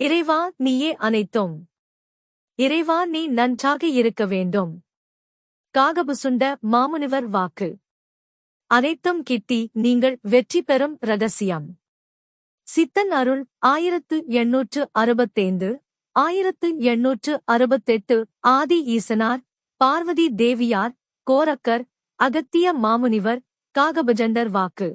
இறைவா நீயே அனைத்தும். இறைவா நீ நன்றாக இருக்க வேண்டும். காகபுசுண்ட மாமுனிவர் வாக்கு. அனைத்தும் கிட்டி நீங்கள் வெற்றி பெறும் ரகசியம் சித்தன் அருள் ஆயிரத்து எண்ணூற்று அறுபத்தைந்து ஆயிரத்து எண்ணூற்று அறுபத்தெட்டு ஆதி ஈசனார் பார்வதி தேவியார் கோரக்கர் அகத்திய மாமுனிவர் காகபஜண்டர் வாக்கு.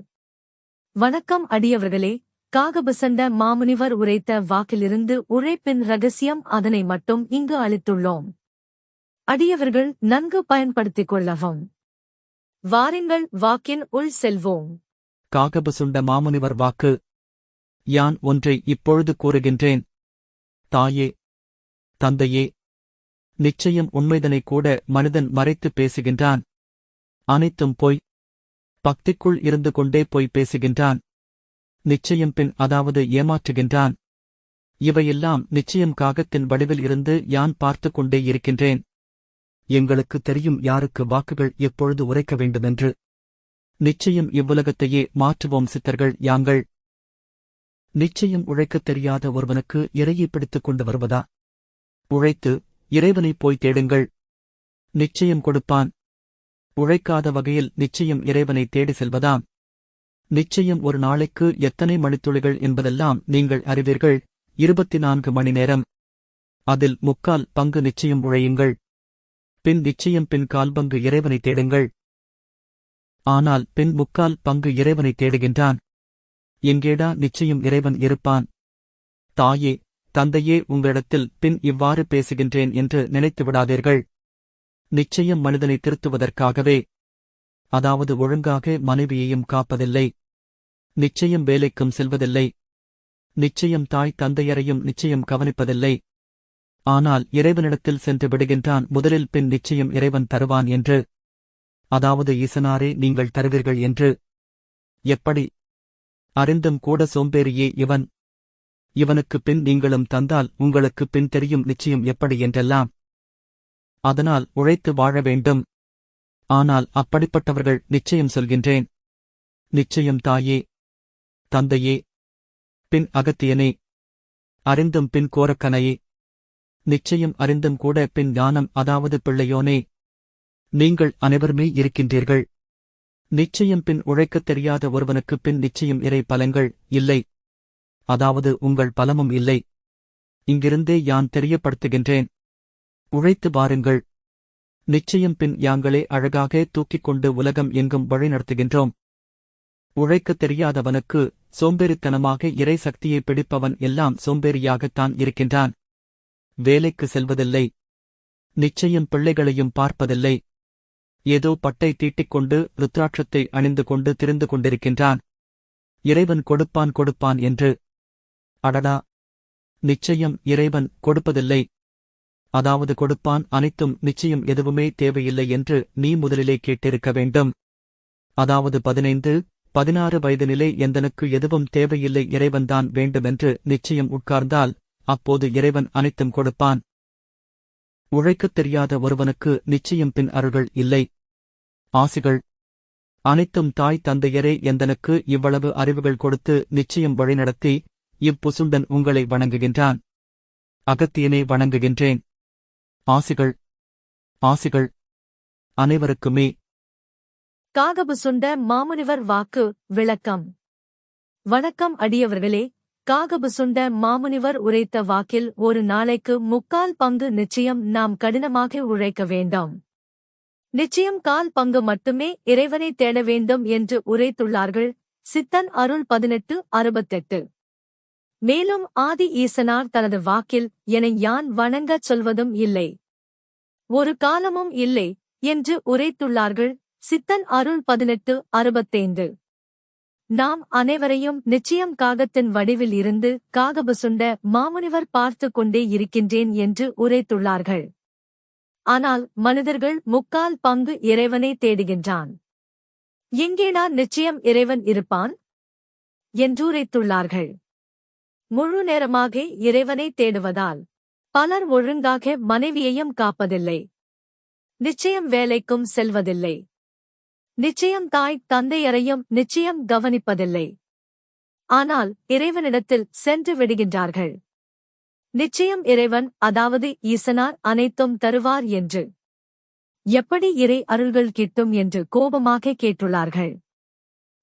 வணக்கம் அடியவர்களே காகபசண்ட மாமுனிவர் உரைத்த வாக்கிலிருந்து உழைப்பின் ரகசியம் அதனை மட்டும் இங்கு அளித்துள்ளோம். அடியவர்கள் நன்கு பயன்படுத்திக் கொள்ளவும். வாருங்கள் வாக்கின் உள் செல்வோம். காகபசுண்ட மாமுனிவர் வாக்கு. யான் ஒன்றை இப்பொழுது கூறுகின்றேன். தாயே தந்தையே நிச்சயம் உண்மைதனை கூட மனிதன் மறைத்து பேசுகின்றான். அனைத்தும் பொய். பக்திக்குள் இருந்து கொண்டே போய் பேசுகின்றான். நிச்சயம் பின் அதாவது ஏமாற்றுகின்றான். இவையெல்லாம் நிச்சயம் காகத்தின் வடிவில் இருந்து யான் பார்த்துக் கொண்டே இருக்கின்றேன். எங்களுக்கு தெரியும் யாருக்கு வாக்குகள் எப்பொழுது உரைக்க வேண்டுமென்று. நிச்சயம் இவ்வுலகத்தையே மாற்றுவோம் சித்தர்கள் யாங்கள். நிச்சயம் உழைக்கத் தெரியாத ஒருவனுக்கு இறையை பிடித்துக் கொண்டு வருவதா? உழைத்து இறைவனைப் போய் தேடுங்கள். நிச்சயம் கொடுப்பான். உழைக்காத வகையில் நிச்சயம் இறைவனை தேடி செல்வதாம். நிச்சயம் ஒரு நாளைக்கு எத்தனை மணித்துளிகள் என்பதெல்லாம் நீங்கள் அறிவீர்கள். இருபத்தி நான்கு மணி நேரம். அதில் முக்கால் பங்கு நிச்சயம் உழையுங்கள். பின் நிச்சயம் பின் கால் பங்கு இறைவனை தேடுங்கள். ஆனால் பின் முக்கால் பங்கு இறைவனை தேடுகின்றான். எங்கேடா நிச்சயம் இறைவன் இருப்பான்? தாயே தந்தையே உங்களிடத்தில் பின் இவ்வாறு பேசுகின்றேன் என்று நினைத்து விடாதீர்கள். நிச்சயம் மனிதனை திருத்துவதற்காகவே. அதாவது ஒழுங்காக மனைவியையும் காப்பதில்லை. நிச்சயம் வேலைக்கும் செல்வதில்லை. நிச்சயம் தாய் தந்தையரையும் நிச்சயம் கவனிப்பதில்லை. ஆனால் இறைவனிடத்தில் சென்று விடுகின்றான் முதலில் பின் நிச்சயம் இறைவன் தருவான் என்று. அதாவது ஈசனாரே நீங்கள் தருவீர்கள் என்று. எப்படி? அறிந்தும் கூட சோம்பேறியே இவன். இவனுக்கு பின் நீங்களும் தந்தால் உங்களுக்கு பின் தெரியும் நிச்சயம் எப்படி என்றெல்லாம். அதனால் உழைத்து வாழ வேண்டும். ஆனால் அப்படிப்பட்டவர்கள் நிச்சயம் சொல்கின்றேன். நிச்சயம் தாயே தந்தையே. பின் அகத்தியனே. அறிந்தும் பின் கோரக்கனையே. நிச்சயம் அறிந்தும் கூட பின் ஞானம் அதாவது பிள்ளையோனே. நீங்கள் அனைவருமே இருக்கின்றீர்கள். நிச்சயம் பின் உழைக்கத் தெரியாத ஒருவனுக்கு பின் நிச்சயம் இறை பலங்கள் இல்லை. அதாவது உங்கள் பலமும் இல்லை. இங்கிருந்தே யான் தெரியப்படுத்துகின்றேன். உழைத்து பாருங்கள் நிச்சயம் பின் யாங்களே அழகாக தூக்கிக் கொண்டு உலகம் எங்கும் வழிநடத்துகின்றோம். உழைக்கத் தெரியாதவனுக்கு சோம்பேறித்தனமாக இறை சக்தியை பிடிப்பவன் எல்லாம் சோம்பேறியாகத்தான் இருக்கின்றான். வேலைக்கு செல்வதில்லை. நிச்சயம் பிள்ளைகளையும் பார்ப்பதில்லை. ஏதோ பட்டை தீட்டிக்கொண்டு ருத்ராட்சத்தை அணிந்து கொண்டு திரிந்து கொண்டிருக்கின்றான். இறைவன் கொடுப்பான் கொடுப்பான் என்று. அடடா! நிச்சயம் இறைவன் கொடுப்பதில்லை. அதாவது கொடுப்பான் அனைத்தும் நிச்சயம் எதுவுமே தேவையில்லை என்று நீ முதலிலே கேட்டிருக்க வேண்டும். அதாவது பதினைந்து பதினாறு வயதினிலே எந்தனுக்கு எதுவும் தேவையில்லை இறைவன்தான் வேண்டுமென்று நிச்சயம் உட்கார்ந்தால் அப்போது இறைவன் அனைத்தும் கொடுப்பான். உழைக்கத் தெரியாத ஒருவனுக்கு நிச்சயம் பின் அருள்கள் இல்லை. ஆசிகள். அனைத்தும் தாய் தந்தையரே எந்தனுக்கு இவ்வளவு அறிவுகள் கொடுத்து நிச்சயம் வழிநடத்தி இப்புசுண்டன் உங்களை வணங்குகின்றான். அகத்தியனை வணங்குகின்றேன். ஆசிகள். ஆசிகள். அனைவருக்குமே காகபுசுண்ட மாமுனிவர் வாக்கு விளக்கம். வணக்கம் அடியவர்களே காகபுசுண்ட மாமுனிவர் உரைத்த வாக்கில் ஒரு நாளைக்கு முக்கால் பங்கு நிச்சயம் நாம் கடினமாக உழைக்க வேண்டாம். நிச்சயம் கால் பங்கு மட்டுமே இறைவனை தேட வேண்டும் என்று உரைத்துள்ளார்கள் சித்தன் அருள் பதினெட்டு அறுபத்தெட்டு. மேலும் ஆதி ஈசனார் தனது வாக்கில் என யான் வணங்கச் சொல்வதும் இல்லை. ஒரு காலமும் இல்லை என்று உரைத்துள்ளார்கள் சித்தன் அருள் பதினெட்டு அறுபத்தைந்து. நாம் அனைவரையும் நிச்சயம் காகத்தின் வடிவில் இருந்து காகபசுண்ட மாமுனிவர் பார்த்து கொண்டே இருக்கின்றேன் என்று உரைத்துள்ளார்கள். ஆனால் மனிதர்கள் முக்கால் பங்கு இறைவனை தேடுகின்றான். எங்கேடா நிச்சயம் இறைவன் இருப்பான்? என்றுரைத்துள்ளார்கள். முழு நேரமாக இறைவனை தேடுவதால் பலர் ஒழுங்காக மனைவியையும் காப்பதில்லை. நிச்சயம் வேலைக்கும் செல்வதில்லை. நிச்சயம் தாய் தந்தையரையும் நிச்சயம் கவனிப்பதில்லை. ஆனால் இறைவனிடத்தில் சென்று விடுகின்றார்கள். நிச்சயம் இறைவன் அதாவது ஈசனார் அனைத்தும் தருவார் என்று. எப்படி இறை அருள்கள் கிட்டும் என்று கோபமாக கேட்டுள்ளார்கள்.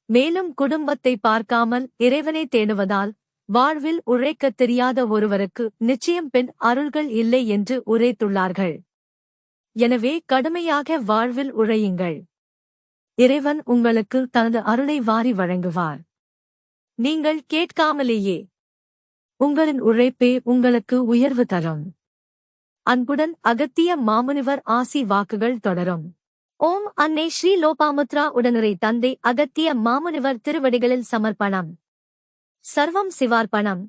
மேலும் குடும்பத்தை பார்க்காமல் இறைவனை தேடுவதால் வாழ்வில் உழைக்கத் தெரியாத ஒருவருக்கு நிச்சயம் பெண் அருள்கள் இல்லை என்று உரைத்துள்ளார்கள். எனவே கடுமையாக வாழ்வில் உழையுங்கள். இறைவன் உங்களுக்கு தனது அருளை வாரி வழங்குவார். நீங்கள் கேட்காமலேயே உங்களின் உழைப்பே உங்களுக்கு உயர்வு தரும். அன்புடன் அகத்திய மாமுனிவர் ஆசி வாக்குகள் தொடரும். ஓம் அன்னை ஸ்ரீ லோபாமுத்ரா உடனுரை தந்தை அகத்திய மாமுனிவர் திருவடிகளில் சமர்ப்பணம். சர்வம் சிவார்ப்பணம்.